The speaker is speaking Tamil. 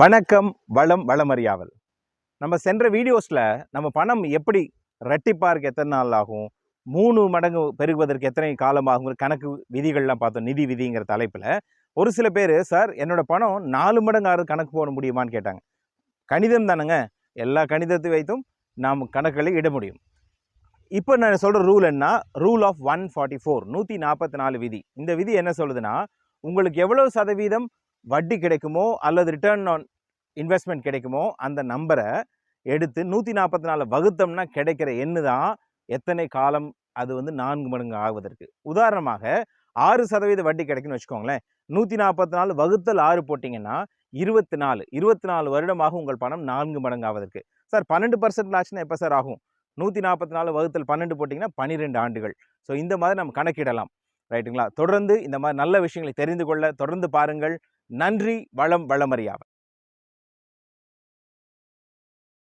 வணக்கம் வளம் வளமறியாவல். நம்ம சென்ற வீடியோஸில் நம்ம பணம் எப்படி ரெட்டிப்பாருக்கு எத்தனை நாள் ஆகும்? மூணு மடங்கு பெருகுவதற்கு எத்தனை காலம் ஆகுங்கிற கணக்கு விதிகள்லாம் பார்த்தோம் நிதி விதிங்கிற தலைப்பில். ஒரு சில பேர் சார் என்னோடய பணம் நாலு மடங்கு ஆறு கணக்கு போட முடியுமான்னு கேட்டாங்க. கணிதம் தானேங்க. எல்லா கணிதத்தை வைத்தும் நாம் கணக்குகளை இட முடியும். இப்போ நான் சொல்கிற ரூல் என்ன? Rule of one forty four நூற்றி நாற்பத்தி நாலு விதி. இந்த விதி என்ன சொல்லுதுன்னா உங்களுக்கு எவ்வளோ சதவீதம் வட்டி கிடைக்குமோ அல்லது ரிட்டர்ன் ஆன் இன்வெஸ்ட்மெண்ட் கிடைக்குமோ அந்த நம்பரை எடுத்து நூற்றி நாற்பத்தி நாலு வகுத்தோம்னா கிடைக்கிற எண்ணு தான் எத்தனை காலம் அது வந்து நான்கு மடங்கு ஆகுவதற்கு. உதாரணமாக ஆறு சதவீத வட்டி கிடைக்குன்னு வச்சுக்கோங்களேன். நூற்றி நாற்பத்தி நாலு வகுத்தல் ஆறு போட்டிங்கன்னா இருபத்தி நாலு இருபத்தி நாலு வருடமாக உங்கள் பணம் நான்கு மடங்கு ஆவதற்கு. சார் பன்னெண்டு பர்சன்ட் ஆச்சுன்னா எப்போ சார் ஆகும்? நூற்றி நாற்பத்தி நாலு வகுத்தல் பன்னெண்டு போட்டிங்கன்னா பன்னிரெண்டு ஆண்டுகள். ஸோ இந்த மாதிரி நம்ம கணக்கிடலாம். ரைட்டுங்களா? தொடர்ந்து இந்த மாதிரி நல்ல விஷயங்களை தெரிந்து கொள்ள தொடர்ந்து பாருங்கள். நன்றி வளம் வளமறியாவல்